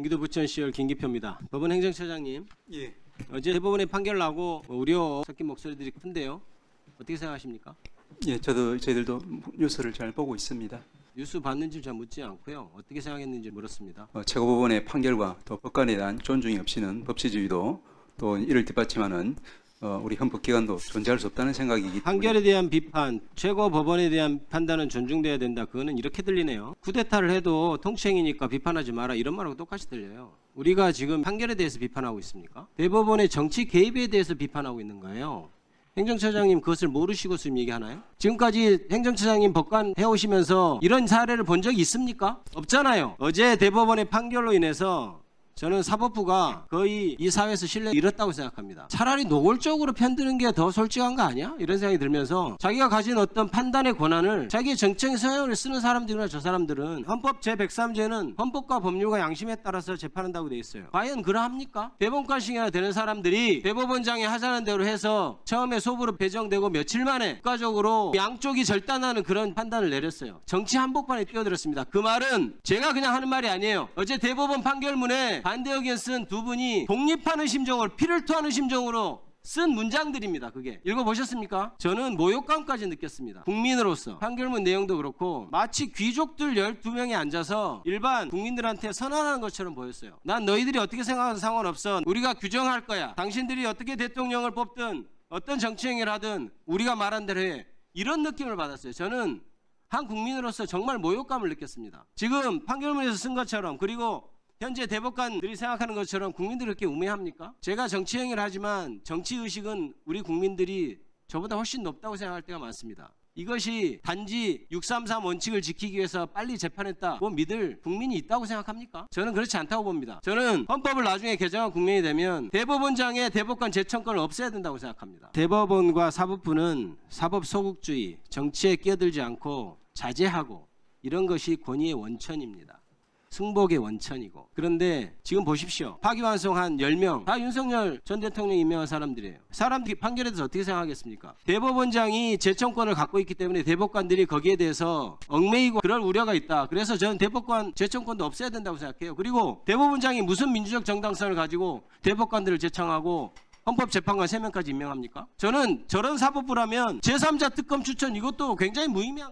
경기도 부천 시열 김기표입니다. 법원 행정처장님, 예. 어제 대법원의 판결 나고 우려 섞인 목소리들이 큰데요. 어떻게 생각하십니까? 예, 저도 저희들도 뉴스를 잘 보고 있습니다. 뉴스 봤는지 잘 묻지 않고요. 어떻게 생각했는지 물었습니다. 어, 최고법원의 판결과 또 법관에 대한 존중이 없이는 법치주의도 또 이를 뒷받침하는 어, 우리 헌법기관도 존재할 수 없다는 생각이기 때문에 판결에 대한 비판, 최고 법원에 대한 판단은 존중돼야 된다. 그거는 이렇게 들리네요. 쿠데타를 해도 통치행위니까 비판하지 마라. 이런 말하고 똑같이 들려요. 우리가 지금 판결에 대해서 비판하고 있습니까? 대법원의 정치 개입에 대해서 비판하고 있는 거예요. 행정처장님 그것을 모르시고 지금 얘기하나요? 지금까지 행정처장님 법관 해오시면서 이런 사례를 본 적이 있습니까? 없잖아요. 어제 대법원의 판결로 인해서 저는 사법부가 거의 이 사회에서 신뢰를 잃었다고 생각합니다. 차라리 노골적으로 편드는 게 더 솔직한 거 아니야? 이런 생각이 들면서 자기가 가진 어떤 판단의 권한을 자기의 정책 성향을 쓰는 사람들이나 저 사람들은 헌법 제103조에는 헌법과 법률과 양심에 따라서 재판한다고 돼 있어요. 과연 그러합니까? 대법관식이나 되는 사람들이 대법원장이 하자는 대로 해서 처음에 소부로 배정되고 며칠 만에 국가적으로 양쪽이 절단하는 그런 판단을 내렸어요. 정치 한복판에 뛰어들었습니다. 그 말은 제가 그냥 하는 말이 아니에요. 어제 대법원 판결문에 반대 의견 쓴 두 분이 독립하는 심정으로 피를 토하는 심정으로 쓴 문장들입니다. 그게 읽어보셨습니까? 저는 모욕감까지 느꼈습니다. 국민으로서 판결문 내용도 그렇고 마치 귀족들 12명이 앉아서 일반 국민들한테 선언하는 것처럼 보였어요. 난 너희들이 어떻게 생각하든 상관없어. 우리가 규정할 거야. 당신들이 어떻게 대통령을 뽑든 어떤 정치행위를 하든 우리가 말한 대로 해. 이런 느낌을 받았어요. 저는 한 국민으로서 정말 모욕감을 느꼈습니다. 지금 판결문에서 쓴 것처럼 그리고 현재 대법관들이 생각하는 것처럼 국민들이 그렇게 우매합니까? 제가 정치행위를 하지만 정치의식은 우리 국민들이 저보다 훨씬 높다고 생각할 때가 많습니다. 이것이 단지 633 원칙을 지키기 위해서 빨리 재판했다. 뭐 믿을 국민이 있다고 생각합니까? 저는 그렇지 않다고 봅니다. 저는 헌법을 나중에 개정한 국민이 되면 대법원장의 대법관 재청권을 없애야 된다고 생각합니다. 대법원과 사법부는 사법 소극주의, 정치에 끼어들지 않고 자제하고 이런 것이 권위의 원천입니다. 승복의 원천이고. 그런데 지금 보십시오. 파기환송 한 10명. 다 윤석열 전 대통령 임명한 사람들이에요. 사람들이 판결에 대해서 어떻게 생각하겠습니까? 대법원장이 재청권을 갖고 있기 때문에 대법관들이 거기에 대해서 얽매이고 그럴 우려가 있다. 그래서 저는 대법관 재청권도 없애야 된다고 생각해요. 그리고 대법원장이 무슨 민주적 정당성을 가지고 대법관들을 재청하고 헌법재판관 3명까지 임명합니까? 저는 저런 사법부라면 제3자 특검 추천 이것도 굉장히 무의미한